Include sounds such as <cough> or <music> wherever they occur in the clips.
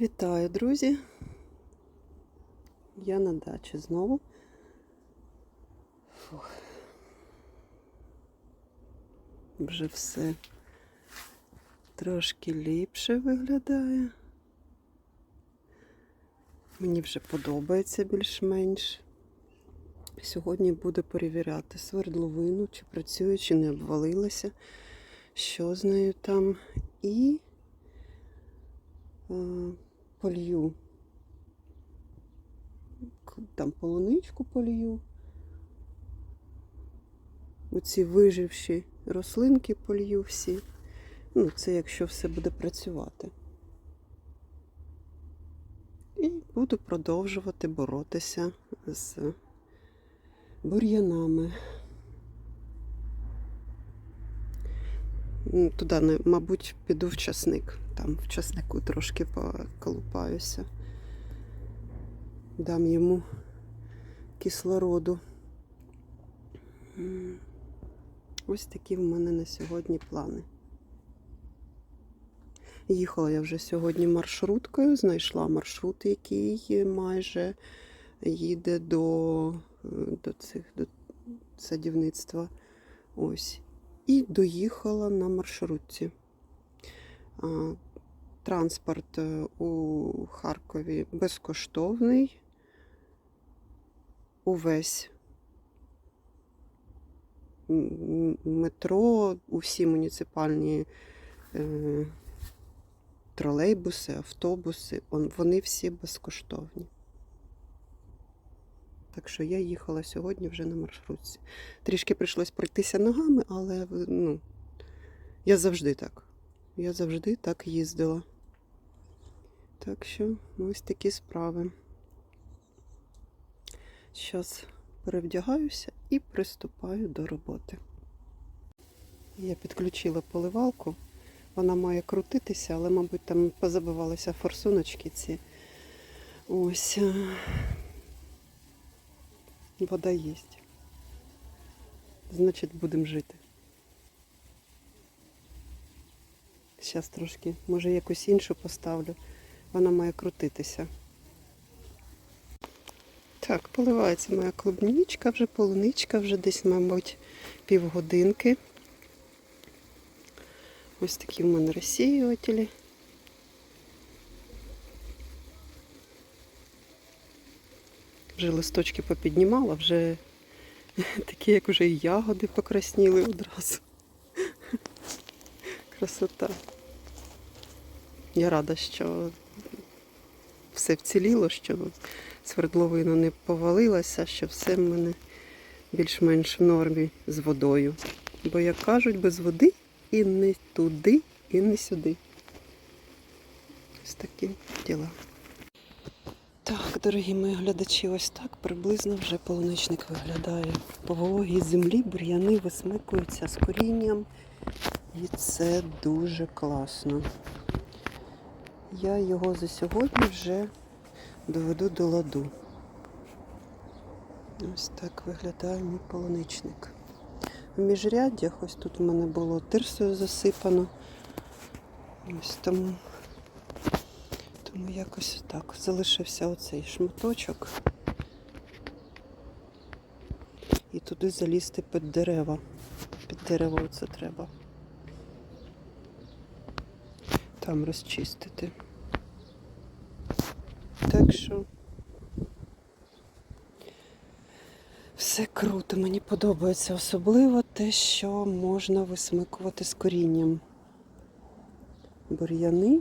Вітаю, друзі! Я на дачі знову. Фух. Вже все трошки ліпше виглядає. Мені вже подобається більш-менш. Сьогодні буду перевіряти свердловину, чи працює, чи не обвалилася, що з нею там. І е, полью. Там полуничку полью. Оці виживші рослинки полью всі. Ну, це якщо все буде працювати. І буду продовжувати боротися з бур'янами. Туди, мабуть, піду в часник. Там в часнику трошки поколупаюся. Дам йому кислороду. Ось такі в мене на сьогодні плани. Їхала я вже сьогодні маршруткою, знайшла маршрут, який майже їде до, до цих до садівництва. Ось. І доїхала на маршрутці. Транспорт е, у Харкові безкоштовний. Увесь метро, усі муніципальні е, тролейбуси, автобуси, он- вони всі безкоштовні. Так що я їхала сьогодні вже на маршрутці. Трішки прийшлось пройтися ногами, але ну, я завжди так. Я завжди так їздила. Так що ось такі справи. Зараз перевдягаюся і приступаю до роботи. Я підключила поливалку. Вона має крутитися, але, мабуть, там позабивалися форсуночки ці. Ось. е, Вода є. Значить, будемо жити. Зараз трошки, може, якусь іншу поставлю. Вона має крутитися. Так, поливається моя клубнічка, вже полуничка, вже десь, мабуть, півгодинки. Ось такі в мене розсіювателі. Вже листочки попіднімала, вже <laughs> такі, як вже і ягоди покрасніли одразу. <laughs> Красота. Я рада, що все вціліло, що свердловина не повалилася, що все в мене більш-менш в нормі з водою. Бо, як кажуть, без води і не туди, і не сюди. Ось такі діла. Так, дорогі мої глядачі, ось так приблизно вже полуничник виглядає. По вологій землі бур'яни висмикуються з корінням. І це дуже класно. Я його за сьогодні вже доведу до ладу. Ось так виглядає мій полуничник. В міжряддях ось тут у мене було тирсою засипано. Ось тому, тому якось так. Залишився оцей шматочок. І туди залізти під дерева. Під дерево це треба. Там розчистити. Так що все круто, мені подобається особливо те, що можна висмикувати з корінням. Бур'яни.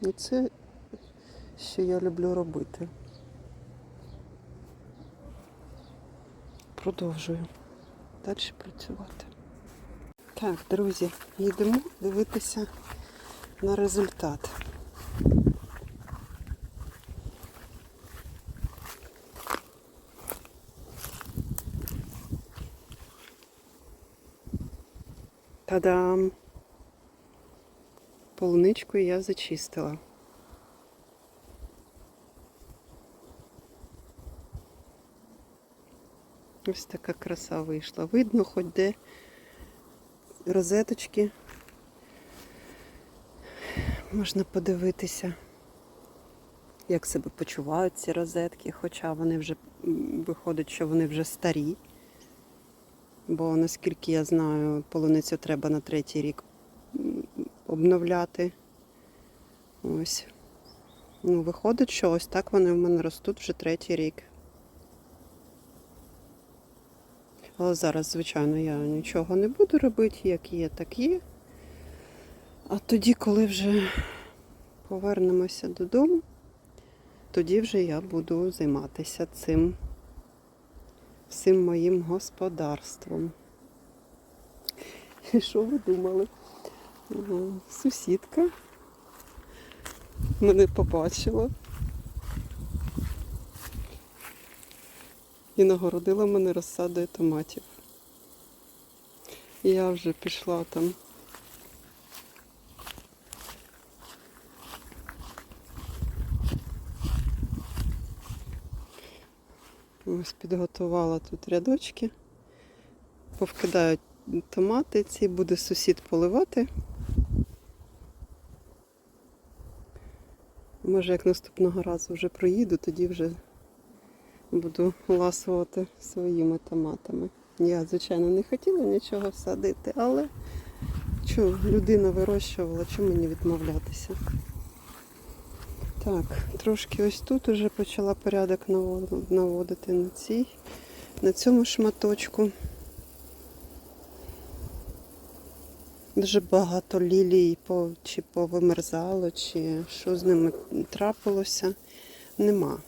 І це, що я люблю робити. Продовжую далі працювати. Так, друзі, їдемо дивитися на результат. Та-дам! Полуничку я зачистила. Ось така краса вийшла. Видно, хоч де розеточки можна подивитися, як себе почувають ці розетки, хоча вони вже виходить, що вони вже старі. Бо наскільки я знаю, полуницю треба на третій рік обновляти. Ось. Ну, виходить, що ось так вони в мене ростуть вже третій рік. Але зараз, звичайно, я нічого не буду робити, як є, так є. А тоді, коли вже повернемося додому, тоді вже я буду займатися цим всім моїм господарством. І що ви думали? Сусідка мене побачила і нагородила мене розсадою томатів. Я вже пішла там. Ось підготувала тут рядочки. Повкидаю томати, ці буде сусід поливати. Може, як наступного разу вже проїду, тоді вже буду ласувати своїми томатами. Я, звичайно, не хотіла нічого садити, але що людина вирощувала, чому мені відмовлятися? Так, трошки ось тут уже почала порядок наводити на цій, на цьому шматочку. Дуже багато лілій по, чи повимерзало, чи що з ними трапилося, нема.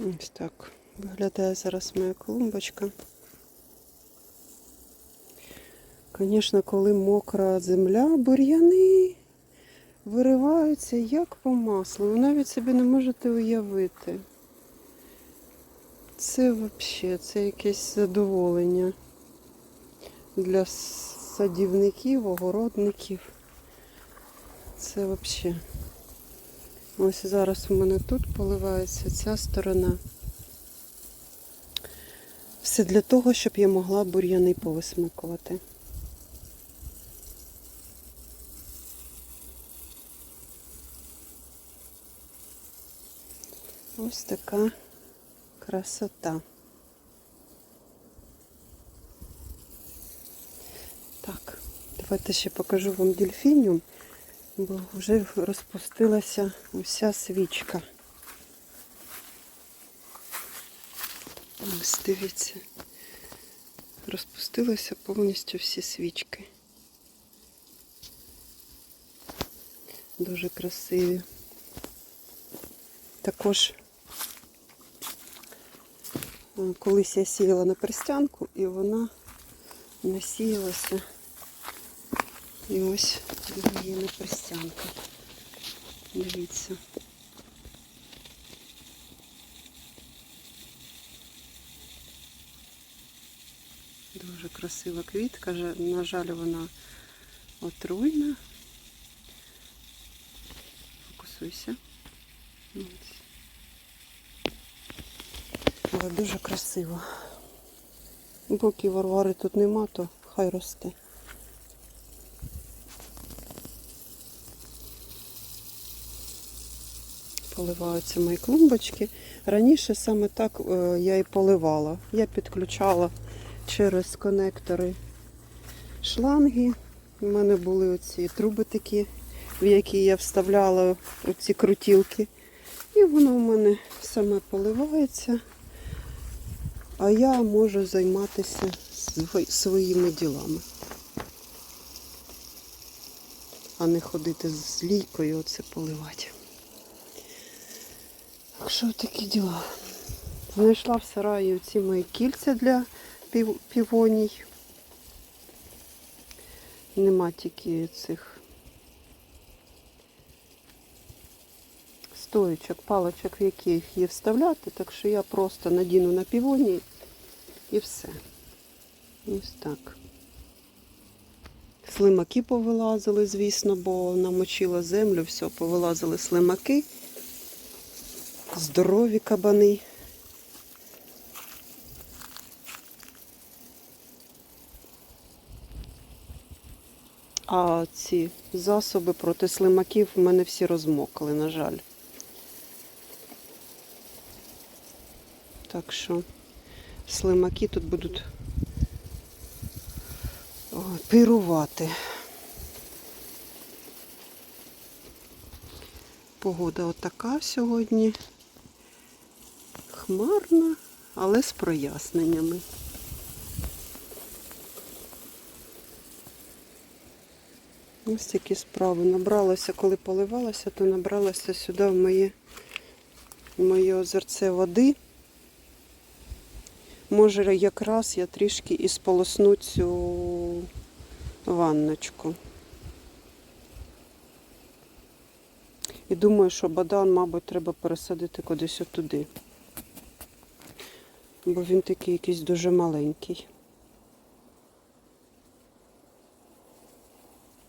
Ось так виглядає зараз моя клумбочка. Звісно, коли мокра земля, бур'яни вириваються як по маслу. Ви навіть собі не можете уявити. Це взагалі, це якесь задоволення для садівників, огородників. Це взагалі. Ось зараз у мене тут поливається ця сторона. Все для того, щоб я могла бур'яни повисмикувати. Ось така красота. Так, давайте ще покажу вам дельфініум, бо вже розпустилася уся свічка. Ось дивіться. Розпустилися повністю всі свічки. Дуже красиві. Також колись я сіяла на перстянку і вона насіялася. І ось є на перстянка. Дивіться. Дуже красива квітка, на жаль, вона отруйна. Фокусуйся. Ось. Але дуже красиво. Поки варвари тут нема, то хай росте. Поливаються мої клумбочки. Раніше саме так е, я і поливала. Я підключала через конектори шланги. У мене були оці труби такі, в які я вставляла оці крутілки. І воно в мене саме поливається. А я можу займатися своїми ділами. А не ходити з лійкою оце поливати. Так що такі діла. Знайшла в сараї ці мої кільця для пів- півоній. Нема тільки цих стоючок, палочок, в яких її вставляти, так що я просто надіну на півоні і все. Ось так. Слимаки повилазили, звісно, бо намочила землю, все, повилазили слимаки. Здорові кабани. А ці засоби проти слимаків в мене всі розмокли, на жаль. Так що слимаки тут будуть пирувати. Погода отака сьогодні. Хмарна, але з проясненнями. Ось такі справи. Набралося, коли поливалося, то набралося сюди в моє, в моє озерце води. Може, якраз я трішки і сполосну цю ванночку. І думаю, що бадан, мабуть, треба пересадити кудись отуди. Бо він такий якийсь дуже маленький.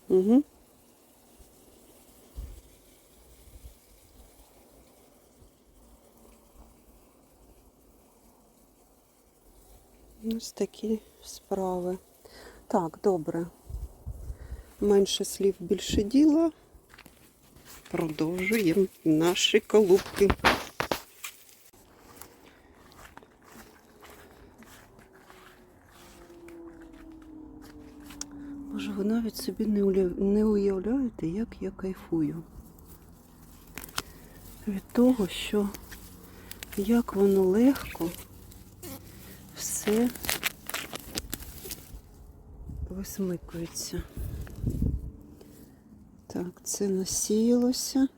Угу. Ось такі справи. Так, добре. Менше слів, більше діла. Продовжуємо наші колубки. Боже, ви навіть собі не, уявляєте, як я кайфую. Від того, що як воно легко все висмикується. Так, це насіялося.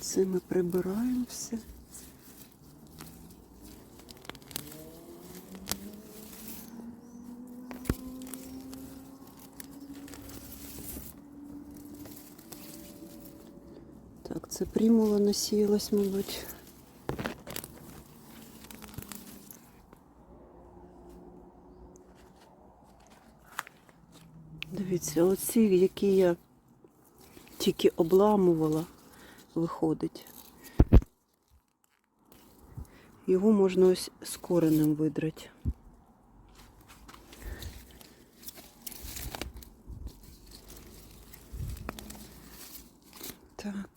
Це ми прибираємо все. Так, це примула насіялась, мабуть. Дивіться, оці, які я тільки обламувала, виходить. Його можна ось з коренем видрати. Так.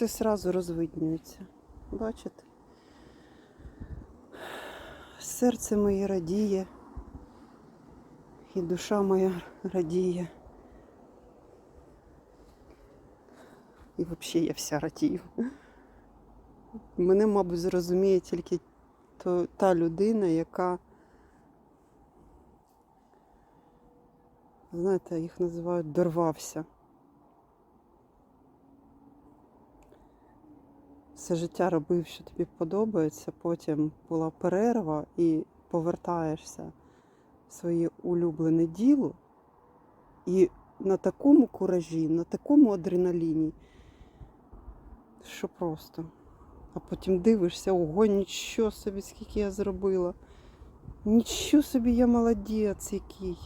Все сразу розвиднюється. Бачите? Серце моє радіє, і душа моя радіє. І взагалі я вся радію. Мене, мабуть, зрозуміє тільки то, та людина, яка, знаєте, їх називають дорвався. Все життя робив, що тобі подобається, потім була перерва і повертаєшся в своє улюблене діло, і на такому куражі, на такому адреналіні, що просто. А потім дивишся, ого, нічого собі, скільки я зробила. Нічого собі я молодець який.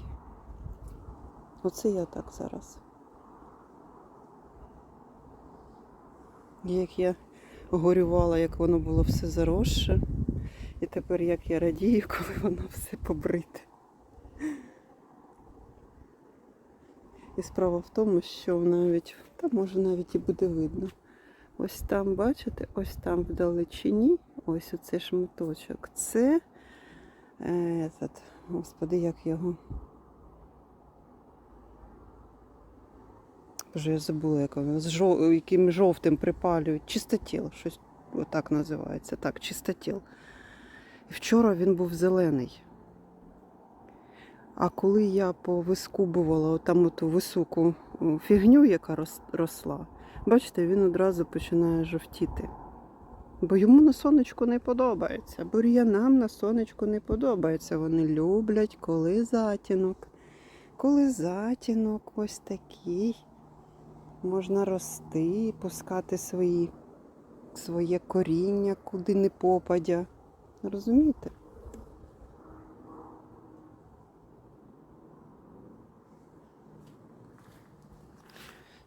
Оце я так зараз. Як я горювала, як воно було все заросше. І тепер як я радію, <laughs> коли воно все побрите. І справа в тому, що навіть, та може навіть і буде видно. Ось там, бачите, ось там в далечині, ось оцей шматочок. Це, е, этот, господи, як його. Боже, я забула, як воно, з жов... яким жовтим припалюють. Чистотіл, щось отак називається. Так, чистотіл. І вчора він був зелений. А коли я повискубувала там оту високу фігню, яка росла, бачите, він одразу починає жовтіти. Бо йому на сонечку не подобається. Бур'янам на сонечку не подобається. Вони люблять, коли затінок. Коли затінок ось такий, можна рости, пускати свої, своє коріння, куди не попадя. Розумієте?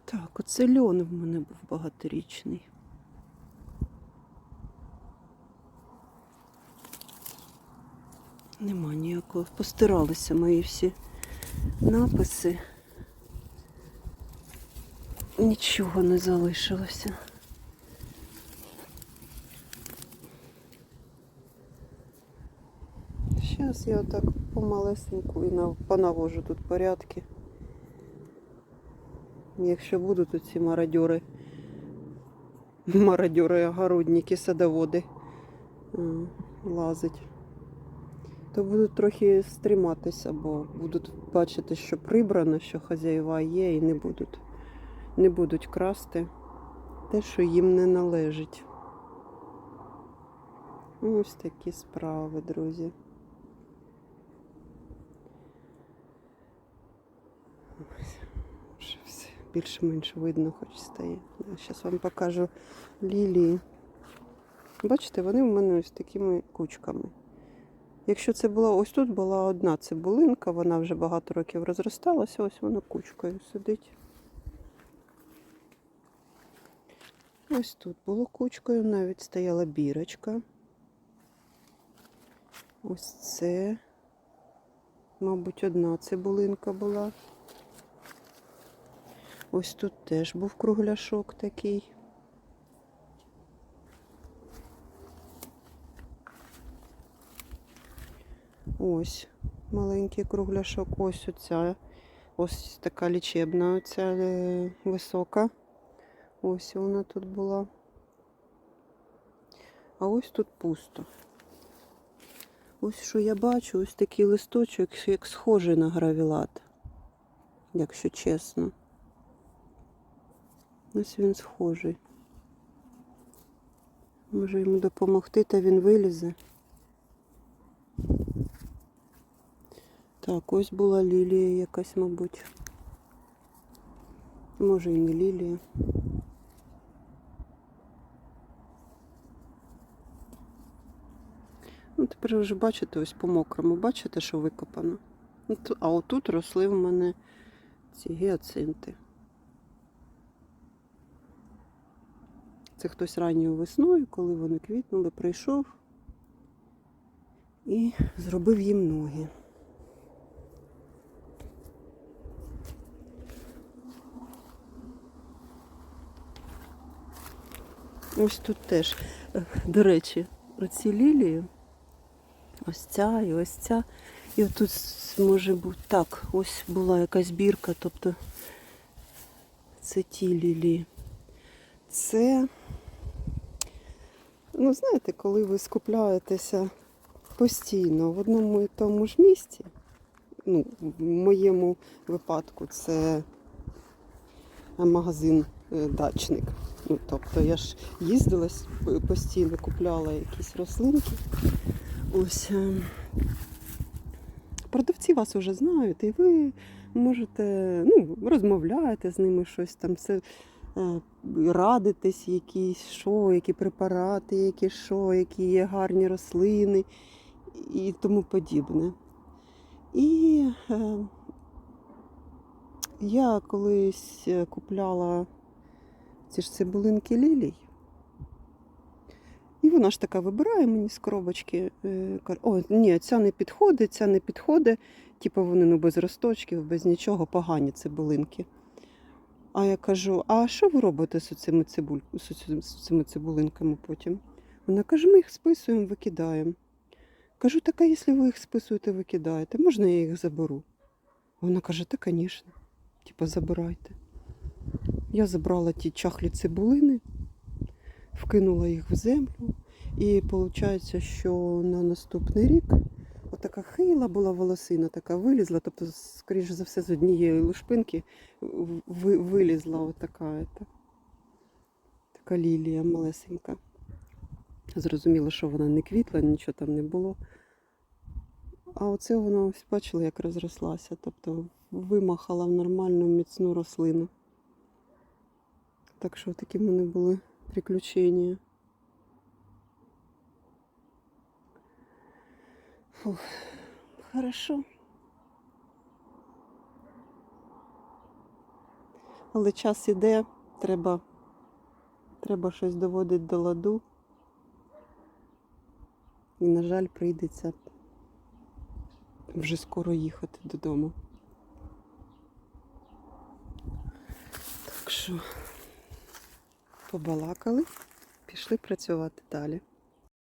Так, оце льон в мене був багаторічний. Нема ніякого. Постиралися мої всі написи. Нічого не залишилося. Зараз я отак помалесеньку і понавожу тут порядки. Якщо будуть тут ці мародьори, мародьори, огородники, садоводи лазить, то будуть трохи стриматися, бо будуть бачити, що прибрано, що хазяїва є, і не будуть, не будуть красти те, що їм не належить. Ось такі справи, друзі. Більш-менш видно, хоч стає. Зараз вам покажу лілії. Бачите, вони в мене ось такими кучками. Якщо це була ось тут була одна цибулинка, вона вже багато років розросталася, ось вона кучкою сидить. Ось тут було кучкою, навіть стояла бірочка. Ось це, мабуть, одна цибулинка була. Ось тут теж був кругляшок такий. Ось маленький кругляшок, ось оця. Ось така лічебна, оця е, висока. Ось вона тут була. А ось тут пусто. Ось що я бачу, ось такий листочок, як схожий на гравілат, якщо чесно. Ось він схожий. Може йому допомогти, та він вилізе. Так, ось була лілія якась, мабуть. Може і не лілія. Тепер вже бачите, ось по мокрому, бачите, що викопано. Ну, А отут росли в мене ці гіацинти. Це хтось ранньою весною, коли вони квітнули, прийшов і зробив їм ноги. Ось тут теж, е, до речі, оці лілії, ось ця і ось ця. І отут с- може бути так, ось була якась бірка, тобто це ті лілії. Це, ну знаєте, коли ви скупляєтеся постійно в одному і тому ж місці, ну, в моєму випадку це магазин е, дачник. Ну, тобто я ж їздила постійно, купляла якісь рослинки. Ось е, продавці вас вже знають, і ви можете ну, розмовляєте з ними щось там, все, е, радитесь, якісь що, які препарати, які що, які є гарні рослини і тому подібне. І е, я колись е, купляла ці ж цибулинки лілій. І вона ж така вибирає мені з коробочки. е, каже, О, ні, ця не підходить, ця не підходить. Типу вони ну, без росточків, без нічого, погані цибулинки. А я кажу: а що ви робите з цими, цибуль... з цими- цибулинками потім? Вона каже, ми їх списуємо, викидаємо. Кажу, так а якщо ви їх списуєте, викидаєте, можна я їх заберу? Вона каже, та, звісно, типу, забирайте. Я забрала ті чахлі цибулини, вкинула їх в землю. І виходить, що на наступний рік така хила була волосина, така вилізла, тобто, скоріш за все, з однієї лушпинки вилізла отака, ета, така лілія малесенька. Зрозуміло, що вона не квітла, нічого там не було. А оце вона ось бачила, як розрослася, тобто вимахала в нормальну міцну рослину. Так що такі в мене були приключення. Фух, хорошо. Але час іде, треба, треба щось доводити до ладу. І, на жаль, прийдеться вже скоро їхати додому. Так що побалакали, пішли працювати далі.